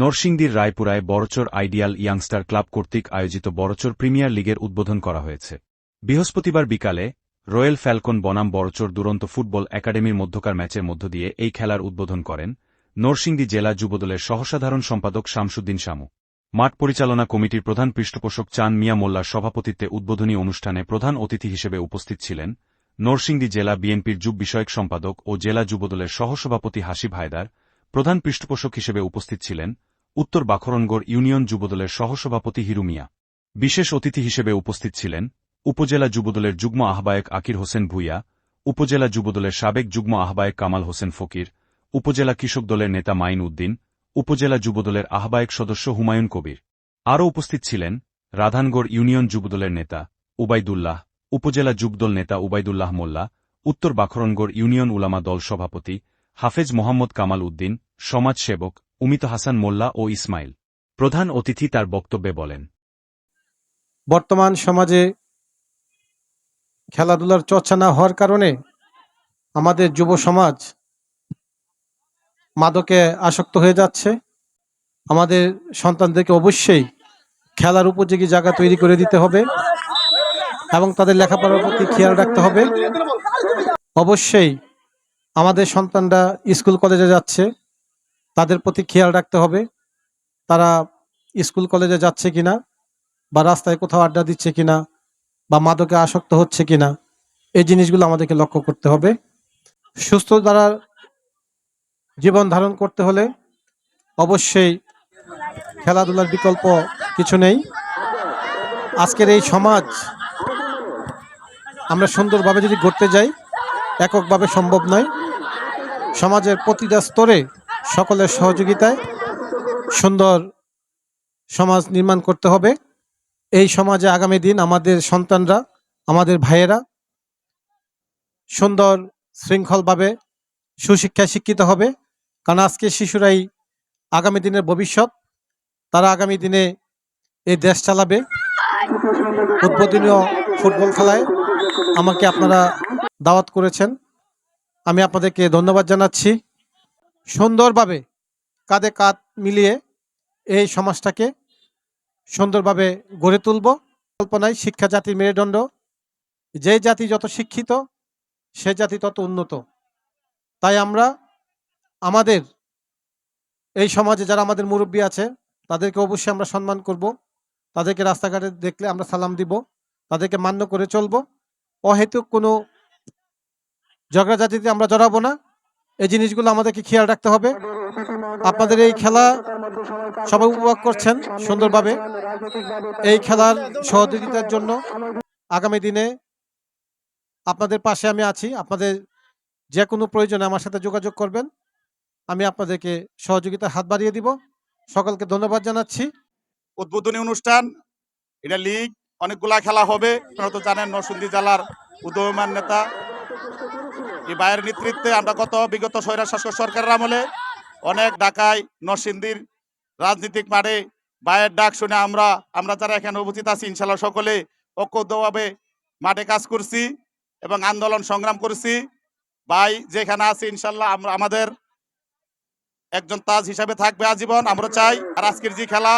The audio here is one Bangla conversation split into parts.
নরসিংদীর রায়পুরায় বড়চর আইডিয়াল ইয়াংস্টার ক্লাব কর্তৃক আয়োজিত বড়চর প্রিমিয়ার লিগের উদ্বোধন করা হয়েছে। বৃহস্পতিবার বিকালে, রয়্যাল ফ্যালকন বনাম বড়চর দুরন্ত ফুটবল একাডেমির মধ্যকার ম্যাচের মধ্য দিয়ে এই খেলার উদ্বোধন করেন নরসিংদী জেলা যুবদলের সহসাধারণ সম্পাদক শামসুদ্দিন শামু। মাঠ পরিচালনা কমিটির প্রধান পৃষ্ঠপোষক চান মিয়া মোল্লার সভাপতিত্বে উদ্বোধনী অনুষ্ঠানে প্রধান অতিথি হিসেবে উপস্থিত ছিলেন নরসিংদী জেলা বিএনপির যুব বিষয়ক সম্পাদক ও জেলা যুবদলের সহসভাপতি হাসিব হায়দার প্রধান পৃষ্ঠপোষক হিসেবে উপস্থিত ছিলেন উত্তর বাখরনগর ইউনিয়ন যুবদলের সহসভাপতি হিরু মিয়া। বিশেষ অতিথি হিসেবে উপস্থিত ছিলেন উপজেলা যুবদলের যুগ্ম আহ্বায়ক আকির হোসেন ভুইয়া, উপজেলা যুবদলের সাবেক যুগ্ম আহ্বায়ক কামাল হোসেন ফকির, উপজেলা কৃষক দলের নেতা মাইন উদ্দিন, উপজেলা যুবদলের আহ্বায়ক সদস্য হুমায়ুন কবির। আরও উপস্থিত ছিলেন রাধানগড় ইউনিয়ন যুবদলের নেতা উবাইদুল্লাহ, উপজেলা যুবদল নেতা উবাইদুল্লাহ মোল্লা, উত্তর বাখরনগড় ইউনিয়ন উলামা দল সভাপতি হাফেজ মোহাম্মদ কামাল উদ্দিন, সমাজসেবক, উমিত হাসান মোল্লা ও ইসমাইল। প্রধান অতিথি তার বক্তব্যে বলেন, বর্তমান সমাজে খেলাধুলার চর্চা না হওয়ার কারণে আমাদের যুব সমাজ মাদকে আসক্ত হয়ে যাচ্ছে। আমাদের সন্তানদেরকে অবশ্যই খেলার উপযোগী জায়গা তৈরি করে দিতে হবে এবং তাদের লেখাপড়ার প্রতি খেয়াল রাখতে হবে। অবশ্যই আমাদের সন্তানরা স্কুল কলেজে যাচ্ছে, তাদের প্রতি খেয়াল রাখতে হবে, তারা স্কুল কলেজে যাচ্ছে কিনা, বা রাস্তায় কোথাও আড্ডা দিচ্ছে কিনা, বা মাদকে আসক্ত হচ্ছে কিনা, এই জিনিসগুলো আমাদেরকে লক্ষ্য করতে হবে। সুস্থ দ্বারা জীবন ধারণ করতে হলে অবশ্যই খেলাধুলার বিকল্প কিছু নেই। আজকের এই সমাজ আমরা সুন্দরভাবে যদি গড়তে যাই, এককভাবে সম্ভব নয়। সমাজের প্রতিটা স্তরে সকলের সহযোগিতায় সুন্দর সমাজ নির্মাণ করতে হবে। এই সমাজে আগামী দিন আমাদের সন্তানরা, আমাদের ভাইয়েরা সুন্দর শৃঙ্খলভাবে সুশিক্ষায় শিক্ষিত হবে। কারণ আজকে শিশুরাই আগামী দিনের ভবিষ্যৎ। তারা আগামী দিনে এই দেশ চালাবে। উদ্বোধনীয় ফুটবল খেলায় আমাকে আপনারা দাওয়াত করেছেন। আমি আপনাদেরকে ধন্যবাদ জানাচ্ছি। সুন্দরভাবে কাঁধে কাঁধ মিলিয়ে এই সমাজটাকে সুন্দরভাবে গড়ে তুলব। কল্পনায় শিক্ষা জাতির মেরুদণ্ড। যে জাতি যত শিক্ষিত, সে জাতি তত উন্নত। তাই আমরা আমাদের এই সমাজে যারা আমাদের মুরব্বী আছে, তাদেরকে অবশ্যই আমরা সম্মান করব। তাদেরকে রাস্তাঘাটে দেখলে আমরা সালাম দিব। তাদেরকে মান্য করে চলব। অহেতুক কোনো ঝগড়া জাতিতে আমরা জড়াবো না। এই জিনিসগুলো আমাদেরকে খেয়াল রাখতে হবে। আপনাদের এই খেলা সবাই উপভোগ করছেন সুন্দরভাবে। এই খেলার সহযোগিতার জন্য আগামী দিনে আপনাদের পাশে আমি আছি। আপনাদের যে কোনো প্রয়োজনে আমার সাথে যোগাযোগ করবেন। আমি আপনাদেরকে সহযোগিতার হাত বাড়িয়ে দিব। সকলকে ধন্যবাদ জানাচ্ছি। উদ্বোধনী অনুষ্ঠান, এটা লিগ, অনেকগুলা খেলা হবে। আপনারা তো জানেন নরসিংদী জেলার উদয়মান নেতা। এই বাইরের নেতৃত্বে আমরা গত বিগত স্বৈরা শাসক সরকারের আমলে অনেক ডাকায় নরসিংদীর রাজনীতিক মাঠে বায়ের ডাক শুনে আমরা আমরা যারা এখানে উপস্থিত আছি ইনশাল্লাহ সকলে ঐক্যবদ্ধভাবে মাঠে কাজ করছি এবং আন্দোলন সংগ্রাম করছি। ভাই যেখানে আছে ইনশাল্লাহ আমরা, আমাদের একজন তাজ হিসাবে থাকবে আজীবন, আমরা চাই। আর আজকের যে খেলা,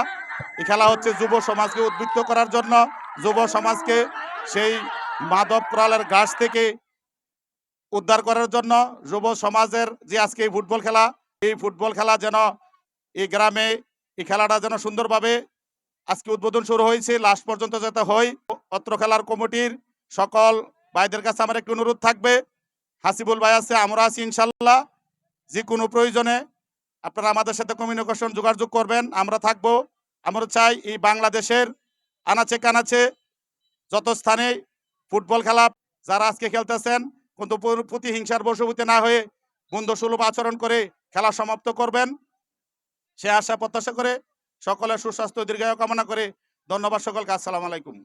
এই খেলা হচ্ছে যুব সমাজকে উদ্বুদ্ধ করার জন্য। যুব সমাজকে সেই মাদক প্রয়ালের গাছ থেকে উদ্ধার করার জন্য যুব সমাজের যে আজকে এই ফুটবল খেলা, এই ফুটবল খেলা যেন এই গ্রামে, এই খেলাটা যেন সুন্দরভাবে আজকে উদ্বোধন শুরু হয়েছে, লাস্ট পর্যন্ত যাতে হয়। অত্র খেলার কমিটির সকল ভাইদের কাছে আমার একটি অনুরোধ থাকবে। হাসিবুল ভাই আছে, আমরা আছি ইনশাল্লাহ যে কোনো প্রয়োজনে আপনারা আমাদের সাথে কমিউনিকেশন যোগাযোগ করবেন, আমরা থাকব। আমরা চাই এই বাংলাদেশের আনাচে কানাচে যত স্থানে ফুটবল খেলা যারা আজকে খেলতেছেন কিন্তু পুরো প্রতিহিংসার বশবর্তী না হয়ে বন্ধু সুলভ আচরণ করে খেলা সমাপ্ত করবেন। সে আশা প্রত্যাশা করে সকলের সুস্বাস্থ্য দীর্ঘায়ু কামনা করে ধন্যবাদ সকলকে। আসসালামু আলাইকুম।